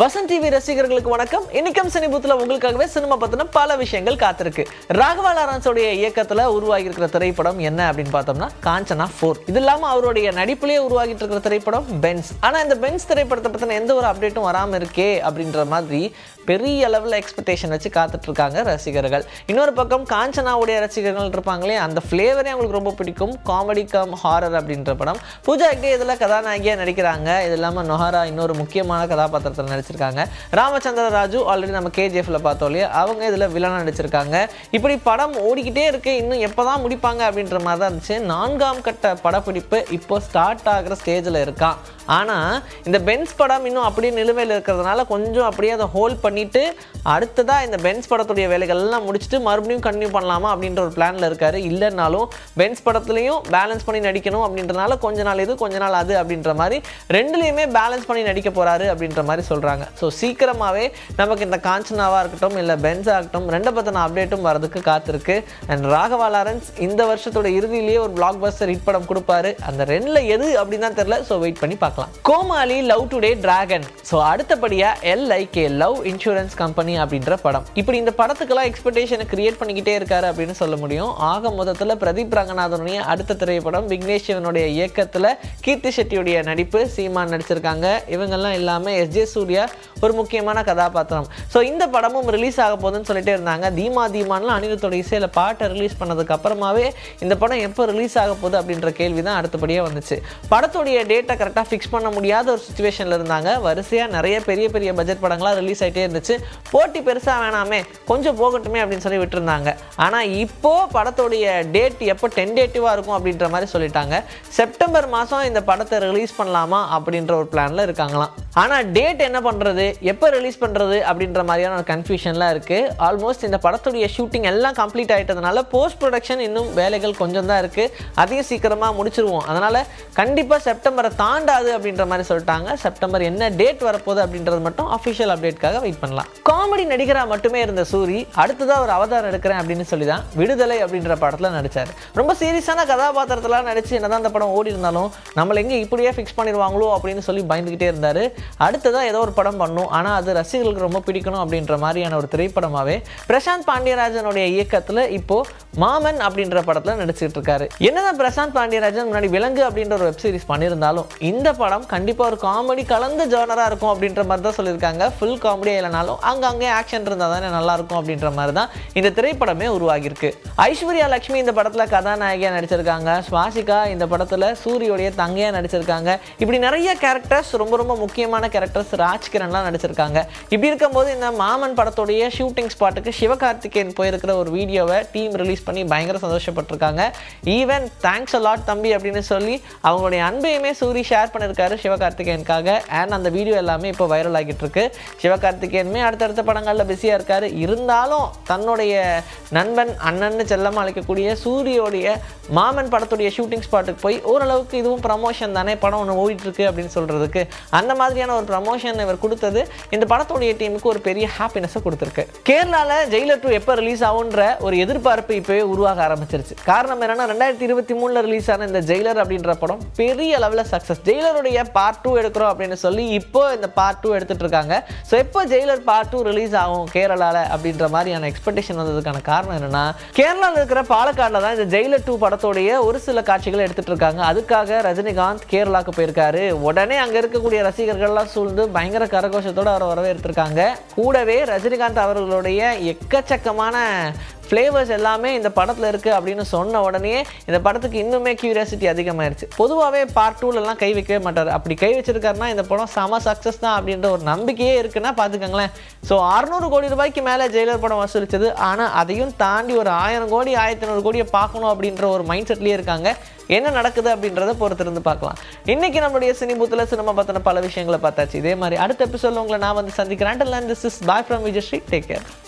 Vasanth TV ரசிகர்களுக்கு வணக்கம். இன்னைக்கும் சினிபுத்தில் உங்களுக்காகவே சினிமா பற்றின பல விஷயங்கள் காத்திருக்கு. ராகவா லாரன்ஸோடைய இயக்கத்தில் உருவாகி இருக்கிற திரைப்படம் என்ன அப்படின்னு பார்த்தோம்னா காஞ்சனா ஃபோர் இது இல்லாமல் அவருடைய நடிப்புலேயே உருவாகிட்டு இருக்கிற திரைப்படம் பென்ஸ் ஆனால் இந்த பென்ஸ் திரைப்படத்தை பற்றின எந்த ஒரு அப்டேட்டும் வராமல் இருக்கே அப்படின்ற மாதிரி பெரிய அளவில் எக்ஸ்பெக்டேஷன் வச்சு காத்துட்டு இருக்காங்க ரசிகர்கள். இன்னொரு பக்கம் காஞ்சனாவுடைய ரசிகர்கள் இருப்பாங்களே அந்த ஃப்ளேவரே அவங்களுக்கு ரொம்ப பிடிக்கும். காமெடி கம் ஹாரர் அப்படின்ற படம். பூஜா ஹெக்டே இதில் கதாநாயகியாக நடிக்கிறாங்க. இது இல்லாமல் நொஹாரா இன்னொரு முக்கியமான கதாபாத்திரத்தில் நடிச்சிருக்காங்க. ராமச்சந்திர ராஜு ஆல்ரெடி நம்ம கேஜிஎஃப்ல பார்த்தோம் இல்லையா? அவங்க இதில் வில்லனாக நடிச்சிருக்காங்க. இப்படி படம் ஓடிக்கிட்டே இருக்கு. இன்னும் எப்போ தான் முடிப்பாங்க அப்படின்ற மாதிரி தான் இருந்துச்சு. நான்காம் கட்ட படப்பிடிப்பு இப்போ ஸ்டார்ட் ஆகிற ஸ்டேஜில் இருக்கான் ஆனால் இந்த பென்ஸ் படம் இன்னும் அப்படியே நிலுவையில் இருக்கிறதுனால கொஞ்சம் அப்படியே அதை ஹோல்ட் பண்ணிட்டு அடுத்ததாக இந்த பென்ஸ் படத்துடைய வேலைகள்லாம் முடிச்சுட்டு மறுபடியும் கண்டினியூ பண்ணலாமா அப்படின்ற ஒரு பிளானில் இருக்காரு. இல்லைன்னாலும் பென்ஸ் படத்துலையும் பேலன்ஸ் பண்ணி நடிக்கணும் அப்படின்றனால கொஞ்ச நாள் இது கொஞ்ச நாள் அது அப்படின்ற மாதிரி ரெண்டுலேயுமே பேலன்ஸ் பண்ணி நடிக்க போகிறாரு அப்படின்ற மாதிரி சொல்கிறாங்க ஸோ சீக்கிரமாகவே நமக்கு இந்த காஞ்சனாவாக இருக்கட்டும் இல்லை பென்ஸாக இருக்கட்டும் ரெண்டை பற்றின அப்டேட்டும் வரதுக்கு காத்திருக்கு. அண்ட் ராகவா லாரன்ஸ் இந்த வருஷத்தோட இறுதியிலேயே ஒரு பிளாக் பஸ்டர் ஹிட் படம் கொடுப்பாரு. அந்த ரெண்டில் எது அப்படின்னு தான் தெரில ஸோ வெயிட் பண்ணி பார்க்கலாம். Comali love today dragon so அடுத்தபடியாக எல்ஐகே லவ் இன்சூரன்ஸ் கம்பெனி அப்படின்ற படம். இப்படி இந்த படத்துக்கெல்லாம் எக்ஸ்பெக்டேஷனை கிரியேட் பண்ணிக்கிட்டே இருக்காரு அப்படின்னு சொல்ல முடியும். ஆக மொத்தத்தில் பிரதீப் ரங்கநாதனுடைய அடுத்த திரைப்படம் விக்னேஷ் சிவனுடைய இயக்கத்தில் கீர்த்தி செட்டியுடைய நடிப்பு சீமான் நடிச்சிருக்காங்க. இவங்கெல்லாம் இல்லாமல் எஸ் ஜே சூர்யா ஒரு முக்கியமான கதாபாத்திரம். ஸோ இந்த படமும் ரிலீஸ் ஆக போகுதுன்னு சொல்லிட்டே இருந்தாங்க. தீமா தீமான்லாம் அனிருத்தோட இசையில் பாட்டை ரிலீஸ் பண்ணதுக்கு அப்புறமாவே இந்த படம் எப்போ ரிலீஸ் ஆக போகுது அப்படின்ற கேள்வி தான் அடுத்தபடியாக வந்துச்சு. படத்துடைய டேட்டை கரெக்டாக ஃபிக்ஸ் பண்ண முடியாத ஒரு சுச்சுவேஷனில் இருந்தாங்க. வரிசையாக நிறைய பெரிய பெரிய பட்ஜெட் படங்களாக ரிலீஸ் ஆகிட்டே இருந்துச்சு. போட்டி பெருசாக வேணாமே கொஞ்சம் போகட்டுமே அப்படின்னு சொல்லி விட்டுருந்தாங்க. ஆனால் இப்போது படத்துடைய டேட் எப்போ டென்டேட்டிவாக இருக்கும் அப்படின்ற மாதிரி சொல்லிட்டாங்க. செப்டம்பர் மாதம் இந்த படத்தை ரிலீஸ் பண்ணலாமா அப்படின்ற ஒரு பிளானில் இருக்காங்களாம். ஆனால் டேட் என்ன பண்ண பண்ணுறது எப்போ ரிலீஸ் பண்ணுறது அப்படின்ற மாதிரியான ஒரு கன்ஃபியூஷன்லாம் இருக்குது ஆல்மோஸ்ட் இந்த படத்துடைய ஷூட்டிங் எல்லாம் கம்ப்ளீட் ஆகிட்டதுனால போஸ்ட் ப்ரொடக்ஷன் இன்னும் வேலைகள் கொஞ்சம் தான் இருக்குது அதையும் சீக்கிரமாக முடிச்சிருவோம். அதனால் கண்டிப்பாக செப்டம்பரை தாண்டாது அப்படின்ற மாதிரி சொல்லிட்டாங்க. செப்டம்பர் என்ன டேட் வரப்போகுது அப்படின்றது மட்டும் அஃபிஷியல் அப்டேட்காக வெயிட் பண்ணலாம். காமெடி நடிகராக மட்டுமே இருந்த சூரி அடுத்ததாக ஒரு அவதாரம் எடுக்கிறேன் அப்படின்னு சொல்லி தான் விடுதலை அப்படின்ற படத்தில் நடித்தார் ரொம்ப சீரியஸான கதாபாத்திரத்தெலாம் நடித்து என்னதான் அந்த படம் ஓடி இருந்தாலும் நம்மளை எங்கே இப்படியே ஃபிக்ஸ் பண்ணிடுவாங்களோ அப்படின்னு சொல்லி பயந்துக்கிட்டே இருந்தார். அடுத்ததாக ஏதோ ஒரு படம் பண்ணும். ஆனால் அது ரசிகர்களுக்கு ரொம்ப பிடிக்கணும் அப்படின்ற மாதிரியான ஒரு திரைப்படமாகவே பிரசாந்த் பாண்டியராஜனுடைய இயக்கத்தில் இப்போது மாமன் அப்படின்ற படத்தில் நடிச்சிட்டு இருக்காரு என்னதான் பிரசாந்த் பாண்டியராஜன் முன்னாடி விலங்கு அப்படின்ற ஒரு வெப் சீரிஸ் பண்ணியிருந்தாலும் இந்த படம் கண்டிப்பாக ஒரு காமெடி கலந்த ஜோனராக இருக்கும் அப்படின்ற மாதிரி தான் சொல்லியிருக்காங்க. ஃபுல் காமெடியாக இல்லைனாலும் அங்கங்கே ஆக்ஷன் இருந்தால் தானே நல்லாயிருக்கும் அப்படின்ற மாதிரி தான் இந்த திரைப்படமே உருவாகியிருக்கு. ஐஸ்வர்யா லக்ஷ்மி இந்த படத்தில் கதாநாயகியாக நடிச்சிருக்காங்க. ஸ்வாசிகா இந்த படத்தில் சூரியோடைய தங்கையாக நடிச்சிருக்காங்க. இப்படி நிறைய கேரக்டர்ஸ் ரொம்ப ரொம்ப முக்கியமான கேரக்டர்ஸ் ராஜ்கிரன்லாம் நடிச்சிருக்காங்க. இப்படி இருக்கும்போது இந்த மாமன் படத்துடைய ஷூட்டிங் ஸ்பாட்டுக்கு சிவகார்த்திகேயன் போயிருக்கிற ஒரு வீடியோவை டீம் ரிலீஸ் பண்ணி பயங்கர சந்தோஷப்பட்டிருக்காங்க. ஈவன் தேங்க்ஸ் லாட் தம்பி அப்படின்னு சொல்லி அவங்களுடைய அன்பையுமே சூரி ஷேர் பண்ணியிருக்காரு சிவகார்த்திகேயனுக்காக. அண்ட் அந்த வீடியோ எல்லாமே இப்போ வைரல் ஆகிட்டு இருக்கு சிவகார்த்திகேயனுமே அடுத்தடுத்த படங்களில் பிஸியாக இருக்காரு. இருந்தாலும் தன்னுடைய நண்பன் அண்ணன்னு செல்லமாக அழைக்கக்கூடிய சூரியோடைய மாமன் படத்துடைய ஷூட்டிங் ஸ்பாட்டுக்கு போய் ஓரளவுக்கு இதுவும் ப்ரமோஷன் தானே படம் ஒன்று ஓடிட்டுருக்கு அப்படின்னு சொல்கிறதுக்கு அந்த மாதிரியான ஒரு ப்ரமோஷன் இவர் கொடுத்தது இந்த படத்துடைய டீமுக்கு ஒரு பெரிய ஹாப்பினஸை கொடுத்துருக்கு. கேரளாவில் ஜெயிலர் டூ எப்போ ரிலீஸ் ஆகுன்ற ஒரு எதிர்பார்ப்பு இப்போ இப்போவே உருவாக ஆரம்பிச்சிருச்சு. காரணம் என்னன்னா ரெண்டாயிரத்தி இருபத்தி மூணில் ரிலீஸ் ஆன இந்த ஜெயிலர் அப்படின்ற படம் பெரிய லெவலில் சக்ஸஸ் ஜெயிலருடைய பார்ட் டூ எடுக்கிறோம் அப்படின்னு சொல்லி இப்போ இந்த பார்ட் டூ எடுத்துகிட்டு இருக்காங்க. ஸோ எப்போ ஜெயிலர் பார்ட் டூ ரிலீஸ் ஆகும் கேரளாவில் அப்படின்ற மாதிரியான எக்ஸ்பெக்டேஷன் வந்ததுக்கான காரணம் என்னன்னா கேரளாவில் இருக்கிற பாலக்காடில் தான் இந்த ஜெயிலர் டூ படத்தோடைய ஒரு சில காட்சிகளை எடுத்துகிட்டு இருக்காங்க. அதுக்காக ரஜினிகாந்த் கேரளாவுக்கு போயிருக்காரு. உடனே அங்கே இருக்கக்கூடிய ரசிகர்கள்லாம் சூழ்ந்து பயங்கர கரகோஷத்தோடு அவரை வரவேற்றிருக்காங்க. கூடவே ரஜினிகாந்த் அவர்களுடைய எக்கச்சக்கமான ஃப்ளேவர்ஸ் எல்லாமே இந்த படத்தில் இருக்குது அப்படின்னு சொன்ன உடனே இந்த படத்துக்கு இன்னுமே கியூரியாசிட்டி அதிகமாயிருச்சு. பொதுவாகவே பார்ட் டூலெலாம் கை வைக்கவே மாட்டார். அப்படி கை வச்சிருக்காருன்னா இந்த படம் செம சக்ஸஸ் தான் அப்படின்ற ஒரு நம்பிக்கையே இருக்குன்னா பார்த்துக்கோங்களேன். ஸோ அறுநூறு கோடி ரூபாய்க்கு மேலே ஜெயிலர் படம் வசூலிச்சது. ஆனால் அதையும் தாண்டி ஒரு ஆயிரம் கோடி ஆயிரத்தி ஐநூறு கோடியை பார்க்கணும் அப்படின்ற ஒரு மைண்ட் செட்லேயே இருக்காங்க. என்ன நடக்குது அப்படின்றத பொறுத்திருந்து பார்க்கலாம். இன்னைக்கு நம்மளுடைய சினிபூத்தில் சினிமா பற்றின பல விஷயங்களை பார்த்தாச்சு. இதே மாதிரி அடுத்த எபிசோட உங்களை நான் வந்து சந்திக்கிறேன். Is bye from Vijayasri take care